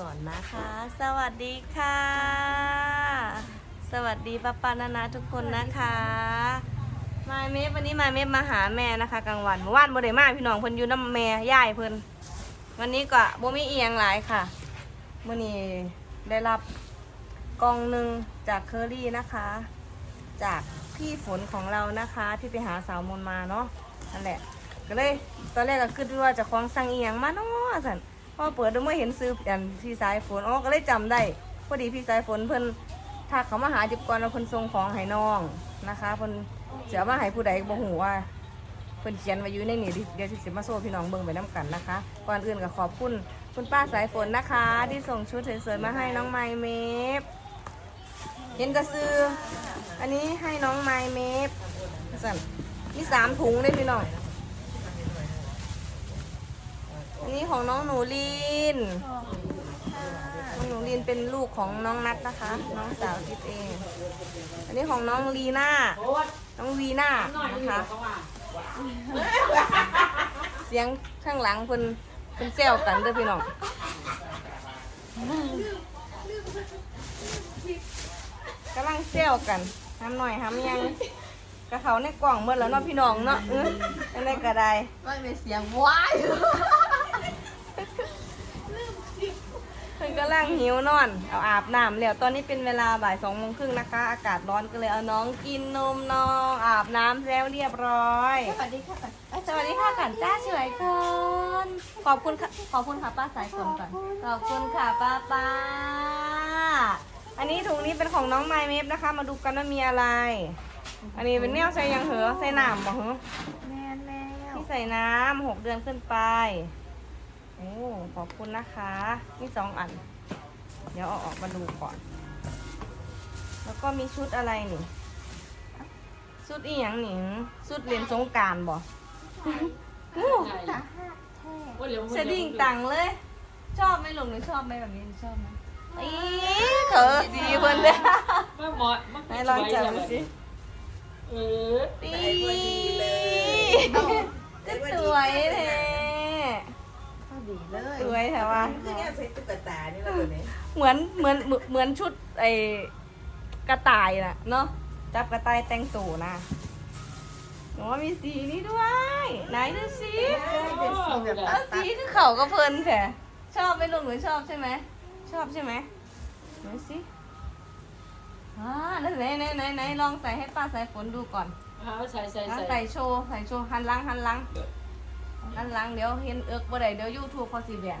ก่อนนะคะ สวัสดีค่ะ สวัสดีป้าปานานาทุกคนนะคะมาเมฟวันนี้มาเมฟมาหาแม่นะคะกลางวันเมื่อวานบ่ได้มาพี่น้องเพิ่นอยู่น้ำแม่ย่ายเพิ่นวันนี้ก็โบมีเอียงหลายค่ะมื่อนี้ได้รับกองหนึ่งจากเคอรี่นะคะ จากพี่ฝนของเรานะคะที่ไปหาสาวมนมาเนาะนั่นแหละก็เลยตอนแรกก็คิดว่าจะคล้องสั่งเอียงมาเนาะสัน พอเปิดดูเมื่อเห็นซื้ออันพี่สายฝนอ๋อก็เลยจำได้พอดีพี่สายฝนเพิ่นทักเขามาหาจิบก่อนว่าเพิ่นส่งของให้น้องนะคะเพิ่นเสียมาให้ผู้ใดบ่ฮู้ว่าเพิ่นเขียนไว้อยู่ในนี่เดี๋ยวสิมาโซ่พี่น้องเบิ่งไปน้กันนะคะ ก่อนอื่นก็ขอบคุณคุณป้าสายฝนนะคะ ที่ส่งชุดสวยๆมาให้น้องไมเมฟเห็นกระซือ อันนี้ให้น้องไมเมฟสั่นมีสามถุงเลยพี่น้อง อั นนี้ของน้องหนูลินน้องหนูลินเป็นลูกของน้องนัทนะคะ น้องสาวทิพเอง อันนี้ของน้องลีน่า น้องวีน่านะคะ เสียงข้างหลังเพิ่นเพิ่นแซวกันเด้อพี่น้องกำลังแซวกันทำหน่อยทำยังกระเขาในกล่องเมื่อแล้วเนาะพี่น้องเนาะเอะไรก็ได้ไม่เสียงว้าย เพิ่น กำลังหิวนอน เอาอาบน้ำแล้วตอนนี้เป็นเวลาบ่ายสองโมงครึ่งนะคะ อากาศร้อนก็เลยเอาน้องกินนมน้องอาบน้ำแล้วเรียบร้อยสวัสดีค่ะเอ้ยสวัสดีค่ะกันจ้าสวยคนขอบคุณค่ะขอบคุณค่ะป้าสายฝนก่อนขอบคุณค่ะป้าป้า อันนี้ถุงนี้เป็นของน้องไมเมฟนะคะ มาดูกันว่ามีอะไร อันนี้เป็นแนวใส่ยังเหรอใส่น้ำบ่เหรอแม่แล้วที่ใส่น้ำหกเดือนขึ้นไป โอ้ขอบคุณนะคะมีสองอัน เดี๋ยวเอาออกมาดูก่อน แล้วก็มีชุดอะไรนี่ชุดอีหยังหนิงชุดเรียนสงกรารบ่อู้ตาหักแท้เสดิ่งตังเลย ชอบไหมหลงหรือชอบไหมแบบนี้ชอบไหมอีเขอสีเพิ่นเลยไม่เหมาะมันไหนลองจับดูสิเออปีก็สวยแท้พอ ดีเลยสวยแท้ว่าคือเนี่ยใช้ตุ๊กตานี่แล้วตัวนี้เหมือนเหมือนเหมือนเหมือนชุดไอ้กระต่ายน่ะเนาะจับกระต่ายแต่งตัวนะหนูว่ามีสีนี้ด้วย ไหนดูสิเป็นสีแบบเออสีคือเขาก็เพลินแท้ชอบไหมลูกหนูชอบใช่ไหมชอบใช่ไหมดูสิอ่าแล้วไหนไหนไหนไหนลองใส่ให้ป้าสายฝนดูก่อนเอาใส่ใส่อะใส่ใส่โชว์ใส่โชว์หันหลังหันหลัง หันหลังเดี๋ยวเห็นเอิกบ่ได้เดี๋ยวยูทูบเขาสิแบน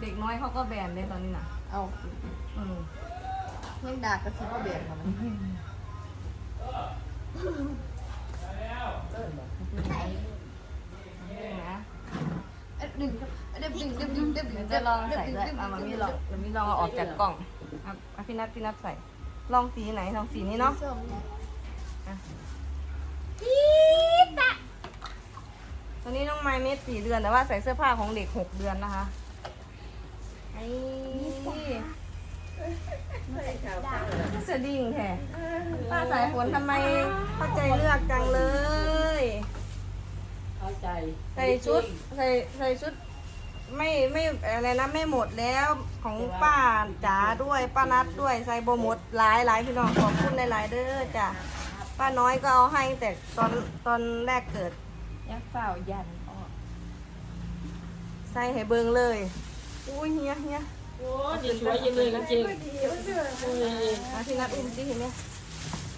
เด็กน้อยเขาก็แบนเลยตอนนี้น่ะ เอาอืมเพ่งดากระซิบว่าเบียดมันนะดึงดึงดึงดึงดึงดึงเดี๋ยวจะลองใส่ด้วยเอามามีลองเดี๋ยวมีลองเอาออกจากกล่องอะอะพี่นัทพี่นัทใส่ ลองสีไหนลองสีนี้เนาะ ส้มเนี่ยตั วนี้น้องไม้เมตรสี่เดือนแต่ว่าใส่เสื้อผ้าของเด็กหกเดือนนะคะไอ้สะดิ่งแท้ป้าสายฝนทำไมเข้าใจเลือกจังเลย เข้าใจใส่ชุดใส่ใส่ชุด ไม่ไม่อะไรนะไม่หมดแล้วของป้าจ๋าด้วยป้านัดด้วยใส่โบหมดหลายหลายพี่น้องขอบคุณหลายๆเด้อจ้ะป้าน้อยก็เอาให้แต่ตอนตอนแรกเกิด ยักษ์เปล่ายันออก ใส่ให้เบิงเลย อุ้ยเฮียเฮียโอ้นี่สวยจังเลยจริงดีมันเดือดๆเอ้ยมาพี่นัดอุ้มสิเห็นไหม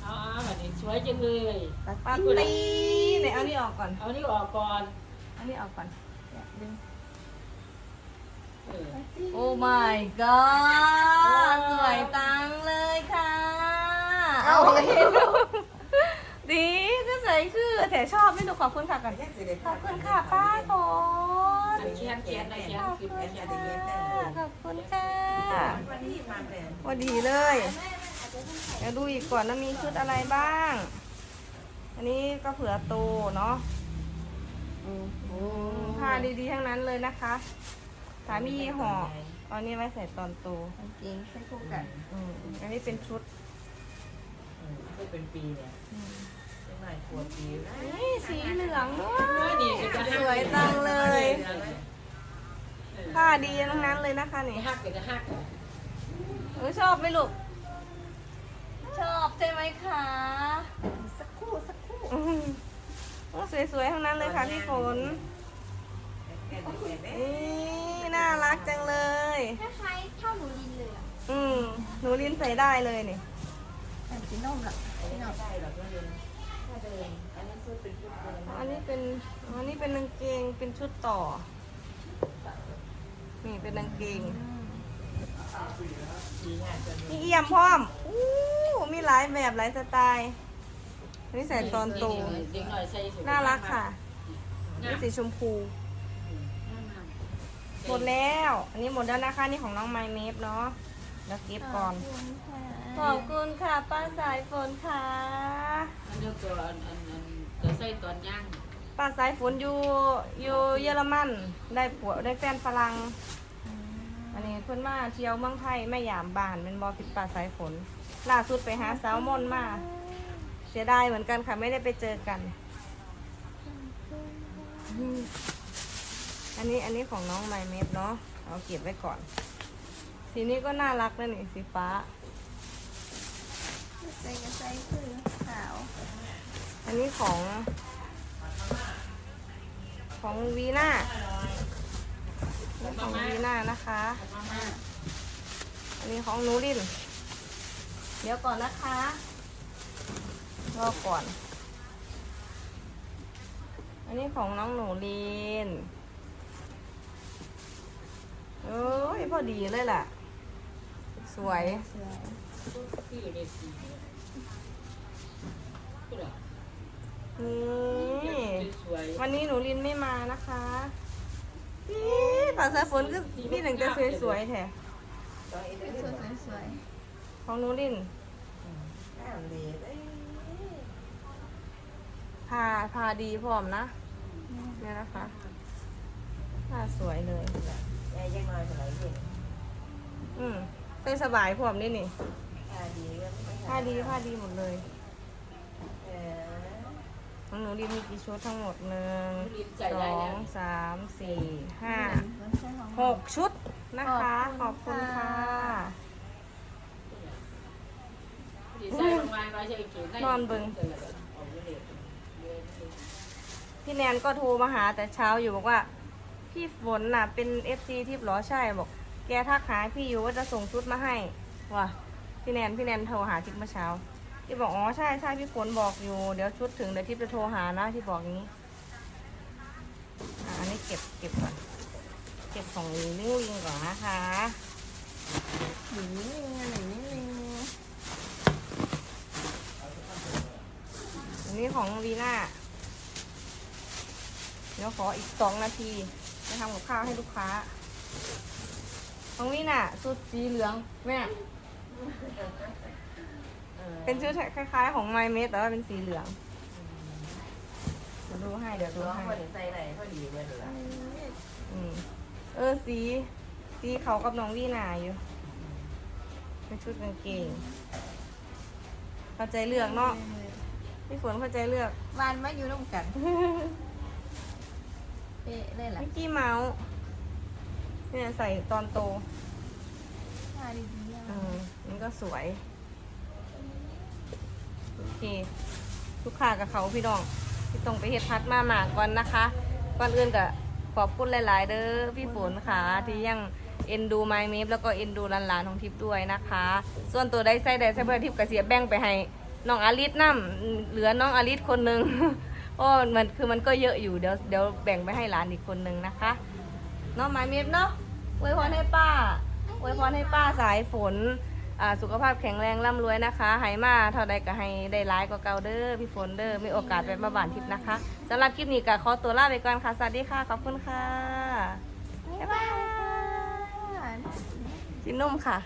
เอาเอาแบบนี้สวยจังเลยป้าตีไหนเอานี่ออกก่อน เอานี่ออกก่อนเอานี่ออกก่อนเนี่ยดึง เออ โอ้ my god สวยตังเลยค่ะ เอาเห็นดูดี ก็ใส่คือแต่ชอบไม่ดูขอบคุณค่ะก่อนยังสิได้ขอบคุณค่ะป้าฝนอันเขียนเขียนนะเขียนขอบคือคุณเขียนค่ะขอบคุณค่ะวันนี้มาแบนพอดีเลยเดี๋ยวดูอีกก่อนนะมีชุดอะไรบ้าง อันนี้ก็เผื่อโตเนาะโอ้ผ้าดีๆทั้งนั้นเลยนะคะสามีห่อตอนนี้ไว้ใส่ตอนโตกางเกงใส่คู่กันอืมอันนี้เป็นชุดก็เป็นปีเนี่ยเป็น หลายขวบปีนะนี่สีเหลืองด้วเอ้ยยนี่ก็จะสวยตังเลยเอผ้าดีทั้งนั้นเลยนะคะนี่นี่ฮักเป็นฮักเออชอบไหมลูก ชอบใช่ไหมคะสักครู่สักครู่อืมโอ้สวยๆทั้งนั้นเลยค่ะพี่ฝนแก่ๆแก่ๆเด้นี่น่ารักจังเลยคล้ายๆเท่าหนูลินเลยอะอืมหนูลินใส่ได้เลยนี่แต่สีนมล่ะอันนี้ไม่ใช่หรอกก็เรียน ถ้าเดินอันนี้ซื้อเป็นชุดเดินอันนี้เป็นอันนี้เป็นกางเกงเป็นชุดต่อ นี่เป็นกางเกงดีงานจนมีเอี่ยมพร้อมอู้มีหลายแบบหลายสไตล์อันนี่ใส่ตอนโตเด็กหน่อยใส่สูงน่ารักค่ะนี่สีชมพู หมดแล้ว อันนี้หมดแล้วนะคะนี่ของน้องไมเมฟเนาะแล้วเก็บก่อน ข อบคุณค่ะ ป้าสายฝนค่ะ อันเดียวตัวอันอันอันตัวใส่ตอนย่างป้าสายฝนอยู่อยู่เยอรมันได้ผัวได้แฟนฝรั่งอันนี้เพิ่นมาเที่ยวเมืองไทยแม่ยามบ้านเป็นบอปิดป้าสายฝนล่าสุดไปหาสาวมนต์มา เสียดายเหมือนกันค่ะไม่ได้ไปเจอกัน อันนี้อันนี้ของน้องไมเมฟเนาะเอาเก็บไว้ก่อน สีนี้ก็น่ารักนะนี่สีฟ้า ใส่กระใส่คือขาว อันนี้ของ ของวีน่านี่ของวีน่านะคะมาม่าอันนี้ของหนูลิน เดี๋ยวก่อนนะคะรอก่อน อันนี้ของน้องหนูลินเอ้ยพอดีเลยล่ะ สวย สวยคืออยู่ในสีก็เหรอนี่สวยวันนี้หนูลินไม่มานะคะนี่ป่าสายฝนก็นี่ถึงจะสวยๆแท้ตอนเอ็นสเดอวยร์สวยสวยของหนูลินน่าเลยเอ้ยพาพาดีพร้อมนะเนี่ยนะคะผ้าสวยเลยยายยังน้อยเท่าไหร่เด็กอืมใส่สบายพร้อมนี่นี่ ค่าดีก็ไม่ผ้าดีผ้าดีหมดเลยเออของหนูลินมีกี่ชุดทั้งหมดหนึ่งลินใส่สได้อแล้งวสามสี่ห้ามันใช่ของหกชุดนะคะขขออบบคุคุณณค่ะค่ะดีใส่ลงมาไว้ใส่เกงได้นอนเบิ่งออเอาไปเลยพี่แนนก็โทรมาหาแต่เช้าอยู่บอกว่า พี่ฝนน่ะ เป็นเอฟซีทิพย์เหรอใช่บอก แกทักหาพี่อยู่ว่าจะส่งชุดมาให้ว่ะ พี่แนนพี่แนนโทรหาทิพย์เมื่อเช้าที่บอกอ๋อใช่ใช่พี่ฝนบอกอยู่เดี๋ยวชุดถึงเดี๋ยวทิพย์จะโทรหานะที่บอกงนี้อันนี้เก็บเก็บก่อนเก็บของลิงลิงลิงก่อนนะคะหนูนิดนึงอันไหนนิดนึงอันนี้ของวีน่าเดี๋ยวขออีกสองนาทีจะทำกับข้าวให้ลูกค้าของวีน่าชุดสีเหลืองแม่ เป็นชุดคล้ายๆของไมเมสแต่ว่าเป็นสีเหลืองเดี๋ยวดูให้เดี๋ยวดูร้องให้พอถึงใจไหนพอดีเลยเหรออืมเออสี สีเขากับน้องวีนาอยู่ เป็นชุดกางเกงเข้าใจเลือกเนาะพี่ฝนเข้าใจเลือกวานมาอยู่ร่วมกันเป๊ะเลยล่ะมิกกี้เมาส์เนี่ยใส่ตอนโตผ้าดีๆ อะอืมนี่ก็สวย โอเค ลูกค้ากับเขาพี่น้องพี่ตรงไปเฮ็ดพัดมาหมากก่อนนะคะ ก่อนอื่นก็ขอบคุณหลาย ๆ เด้อพี่ฝนค่ะ ที่ยังเอ็นดูไมเมฟแล้วก็เอ็นดูหลานๆของทิพย์ด้วยนะคะ ส่วนตัวได้ใส่ได้ใส่เพื่อทิพย์กระเสียแบ่งไปให้น้องอาริสน้ำเหลือน้องอาริสคนหนึ่งเพราะมันคือมันก็เยอะอยู่เดี๋ยวเดี๋ยวแบ่งไปให้หลานอีกคนนึงนะคะเนาะไมเมฟเนาะอวยพรให้ป้า อวยพรให้ป้าสายฝนสุขภาพแข็งแรงร่ำรวยนะคะหายมาเท่าใดก็ให้ได้ร้ายกว่าเก่าเด้อพี่ฝนเด้อมีโอกาสไปมาบ้านทิพย์นะคะสำหรับคลิปนี้ก็ขอตัวลาไปก่อนค่ะ สวัสดีค่ะ ขอบคุณค่ะ บ๊ายบายกินนมค่ะ